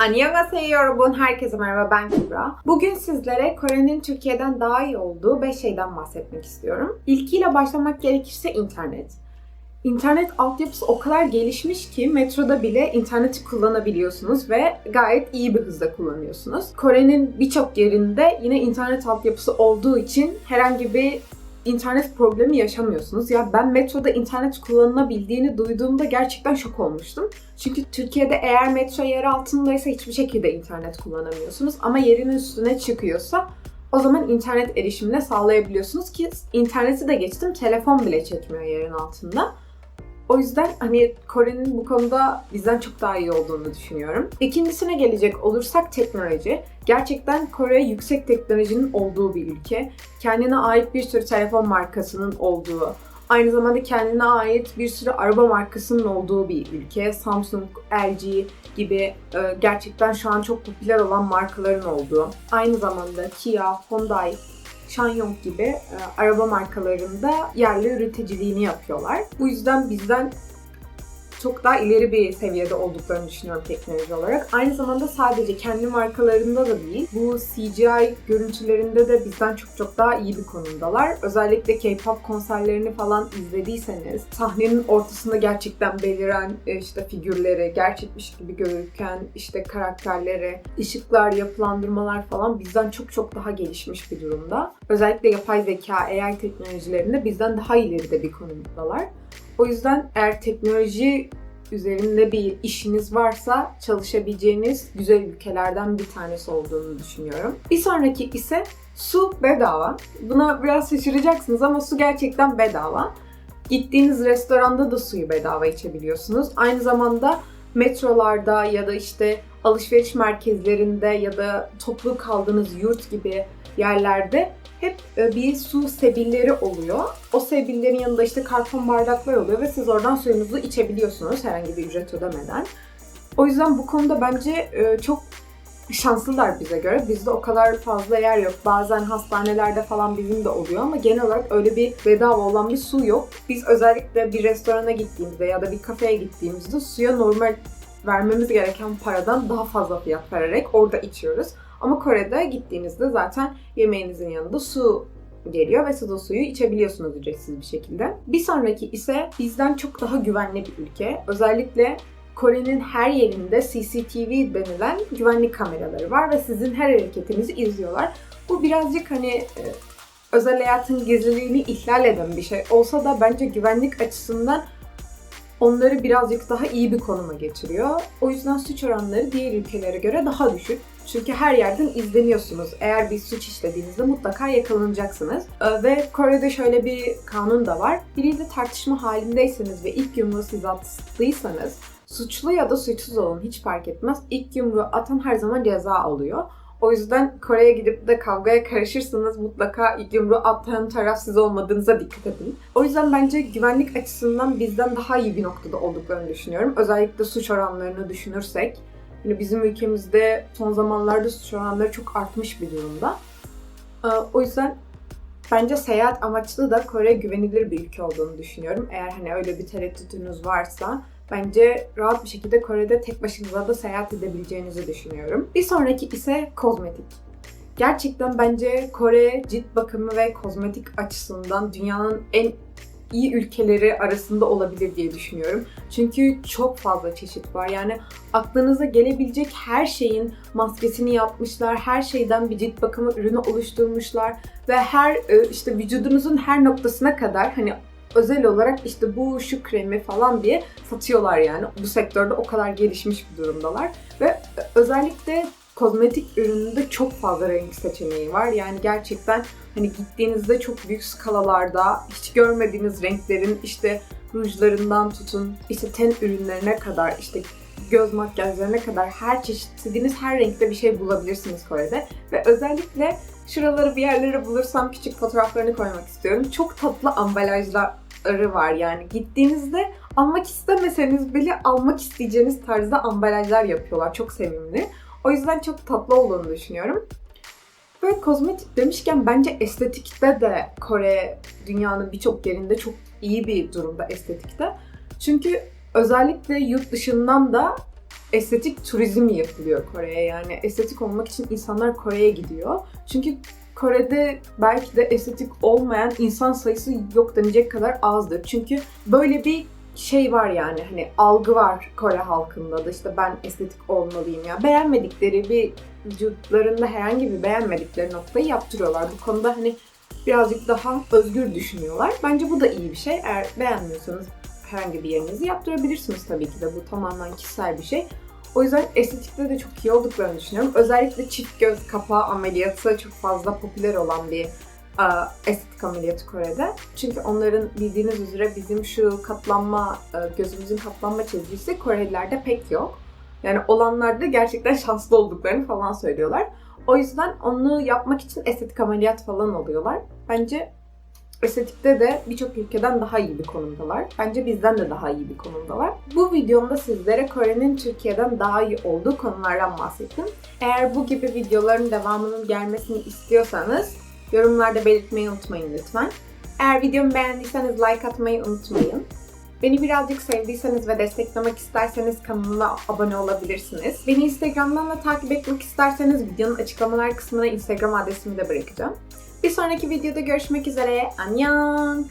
Annyeonghaseyo yorobun herkese merhaba ben Kübra. Bugün sizlere Kore'nin Türkiye'den daha iyi olduğu 5 şeyden bahsetmek istiyorum. İlkiyle başlamak gerekirse internet. İnternet altyapısı o kadar gelişmiş ki metroda bile interneti kullanabiliyorsunuz ve gayet iyi bir hızda kullanıyorsunuz. Kore'nin birçok yerinde yine internet altyapısı olduğu için herhangi bir internet problemi yaşamıyorsunuz. Ya ben metroda internet kullanılabildiğini duyduğumda gerçekten şok olmuştum. Çünkü Türkiye'de eğer metro yer altındaysa hiçbir şekilde internet kullanamıyorsunuz. Ama yerin üstüne çıkıyorsa o zaman internet erişimine sağlayabiliyorsunuz ki interneti de geçtim telefon bile çekmiyor yerin altında. O yüzden hani Kore'nin bu konuda bizden çok daha iyi olduğunu düşünüyorum. İkincisine gelecek olursak teknoloji. Gerçekten Kore yüksek teknolojinin olduğu bir ülke. Kendine ait bir sürü telefon markasının olduğu, aynı zamanda kendine ait bir sürü araba markasının olduğu bir ülke. Samsung, LG gibi e, gerçekten şu an çok popüler olan markaların olduğu. Aynı zamanda Kia, Hyundai, Sanyong gibi e, araba markalarında yerli üreticiliğini yapıyorlar. Bu yüzden bizden çok daha ileri bir seviyede olduklarını düşünüyorum teknoloji olarak. Aynı zamanda sadece kendi markalarında da değil, bu CGI görüntülerinde de bizden çok çok daha iyi bir konumdalar. Özellikle K-pop konserlerini falan izlediyseniz, sahnenin ortasında gerçekten beliren e, işte figürleri, gerçekmiş gibi görürken işte karakterleri, ışıklar, yapılandırmalar falan bizden çok çok daha gelişmiş bir durumda. Özellikle yapay zeka, AI teknolojilerinde bizden daha ileride bir konumdalar. O yüzden eğer teknoloji üzerinde bir işiniz varsa çalışabileceğiniz güzel ülkelerden bir tanesi olduğunu düşünüyorum. Bir sonraki ise su bedava. Buna biraz şaşıracaksınız ama su gerçekten bedava. Gittiğiniz restoranda da suyu bedava içebiliyorsunuz. Aynı zamanda metrolarda ya da işte alışveriş merkezlerinde ya da toplu kaldığınız yurt gibi yerlerde hep e, bir su sebilleri oluyor. O sebillerin yanında işte karton bardaklar oluyor ve siz oradan suyunuzu içebiliyorsunuz herhangi bir ücret ödemeden. O yüzden bu konuda bence e, çok şanslılar bize göre. Bizde o kadar fazla yer yok. Bazen hastanelerde falan bizim de oluyor ama genel olarak öyle bir bedava olan bir su yok. Biz özellikle bir restorana gittiğimizde ya da bir kafeye gittiğimizde suya normal vermemiz gereken paradan daha fazla fiyat vererek orada içiyoruz. Ama Kore'de gittiğinizde zaten yemeğinizin yanında su geliyor ve o suyu içebiliyorsunuz ücretsiz bir şekilde. Bir sonraki ise bizden çok daha güvenli bir ülke. Özellikle Kore'nin her yerinde CCTV denilen güvenlik kameraları var ve sizin her hareketinizi izliyorlar. Bu birazcık hani e, özel hayatın gizliliğini ihlal eden bir şey olsa da bence güvenlik açısından onları birazcık daha iyi bir konuma getiriyor. O yüzden suç oranları diğer ülkelere göre daha düşük. Çünkü her yerden izleniyorsunuz. Eğer bir suç işlediğinizde mutlaka yakalanacaksınız. Ee, Ve Kore'de şöyle bir kanun da var. Biriyle tartışma halindeyseniz ve ilk yumruğu siz attıysanız suçlu ya da suçsuz olun hiç fark etmez. İlk yumruğu atan her zaman ceza alıyor. O yüzden Kore'ye gidip de kavgaya karışırsanız mutlaka ilk yumruğu atan taraf siz olmadığınıza dikkat edin. O yüzden bence güvenlik açısından bizden daha iyi bir noktada olduklarını düşünüyorum. Özellikle suç oranlarını düşünürsek. Yani bizim ülkemizde son zamanlarda suç oranları çok artmış bir durumda. Ee, O yüzden bence seyahat amaçlı da Kore güvenilir bir ülke olduğunu düşünüyorum. Eğer hani öyle bir tereddütünüz varsa bence rahat bir şekilde Kore'de tek başınıza da seyahat edebileceğinizi düşünüyorum. Bir sonraki ise kozmetik. Gerçekten bence Kore cilt bakımı ve kozmetik açısından dünyanın en iyi ülkeleri arasında olabilir diye düşünüyorum. Çünkü çok fazla çeşit var. Yani aklınıza gelebilecek her şeyin maskesini yapmışlar. Her şeyden bir cilt bakımı ürünü oluşturmuşlar ve her e, işte vücudunuzun her noktasına kadar hani özel olarak işte bu şu kremi falan diye satıyorlar yani. Bu sektörde o kadar gelişmiş bir durumdalar ve özellikle kozmetik ürününde çok fazla renk seçeneği var. Yani gerçekten hani gittiğinizde çok büyük skalalarda hiç görmediğiniz renklerin işte rujlarından tutun işte ten ürünlerine kadar işte göz makyajlarına kadar her çeşit istediğiniz her renkte bir şey bulabilirsiniz Kore'de. Ve özellikle şuraları bir yerlere bulursam küçük fotoğraflarını koymak istiyorum. Çok tatlı ambalajları var yani gittiğinizde almak istemeseniz bile almak isteyeceğiniz tarzda ambalajlar yapıyorlar. Çok sevimli. O yüzden çok tatlı olduğunu düşünüyorum. Böyle kozmetik demişken bence estetikte de Kore dünyanın birçok yerinde çok iyi bir durumda estetikte. Çünkü özellikle yurt dışından da estetik turizmi yapılıyor Kore'ye. Yani estetik olmak için insanlar Kore'ye gidiyor. Çünkü Kore'de belki de estetik olmayan insan sayısı yok denecek kadar azdır. Çünkü böyle bir şey var yani hani algı var Kore halkında da işte ben estetik olmalıyım ya. Beğenmedikleri bir vücutlarında herhangi bir beğenmedikleri noktayı yaptırıyorlar. Bu konuda hani birazcık daha özgür düşünüyorlar. Bence bu da iyi bir şey. Eğer beğenmiyorsanız herhangi bir yerinizi yaptırabilirsiniz tabii ki de. Bu tamamen kişisel bir şey. O yüzden estetikte de çok iyi olduklarını düşünüyorum. Özellikle çift göz kapağı ameliyatı çok fazla popüler olan bir e, estetik ameliyatı Kore'de. Çünkü onların bildiğiniz üzere bizim şu katlanma, e, gözümüzün katlanma çizgisi Korelilerde pek yok. Yani olanlarda gerçekten şanslı olduklarını falan söylüyorlar. O yüzden onu yapmak için estetik ameliyat falan oluyorlar. Bence estetikte de birçok ülkeden daha iyi bir konumdalar. Bence bizden de daha iyi bir konumdalar. Bu videomda sizlere Kore'nin Türkiye'den daha iyi olduğu konulardan bahsettim. Eğer bu gibi videoların devamının gelmesini istiyorsanız yorumlarda belirtmeyi unutmayın lütfen. Eğer videomu beğendiyseniz like atmayı unutmayın. Beni birazcık sevdiyseniz ve desteklemek isterseniz kanalıma abone olabilirsiniz. Beni Instagram'dan da takip etmek isterseniz videonun açıklamalar kısmına Instagram adresimi de bırakacağım. Bir sonraki videoda görüşmek üzere. Annyeong!